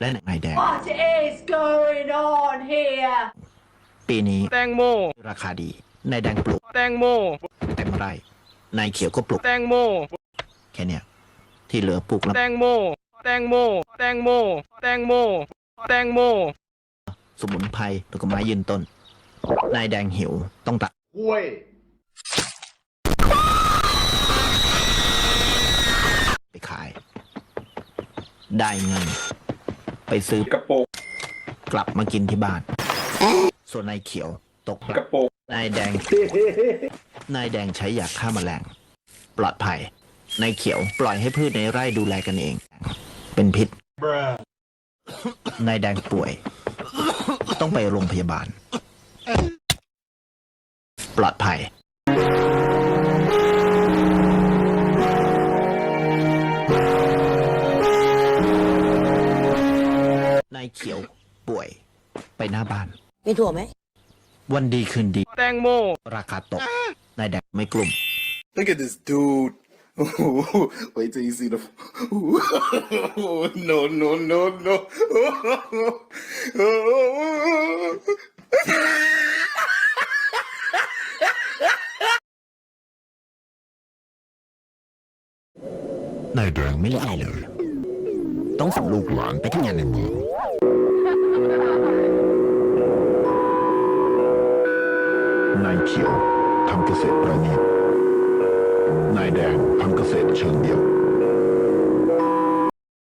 และนายแดง What is going on here? ปีนี้แตงโม ราคาดีนายแดงปลูกแตงโม เต็มไร่นายเขียวก็ปลูกแตงโม แค่เนี้ยที่เหลือปลูกแล้วแตงโม แตงโม แตงโม แตงโม แตงโม สมุนไพรแล้วก็ไม้ยืนต้น นายแดงหิวต้องตัด ห้วย ไปขาย ได้เงิน ไปซื้อกระโปรงกลับมากินที่บ้าน ส่วนนายเขียวตกกระโปรงนายแดง นายแดงใช้ยาฆ่าแมลง ปลอดภัย นายเขียวปล่อยให้พืชในไร่ดูแลกันเอง เป็นพิษ นายแดงป่วย ต้องไปโรงพยาบาล ปลอดภัย นายเขียวป่วย ไปหน้าบ้าน มีถั่วไหม วันดีคืนดี แตงโม ราคาตก นายแดงไม่กลุ่ม Look at this dude. Wait till you see the. no, no, no, no. Oh. นายแดงไม่ได้เลย ต้องส่งลูกหลานไปทำงานในเมืองนายเขียวทำเกษตรประณีตนายแดงทำเกษตรเชิงเดียว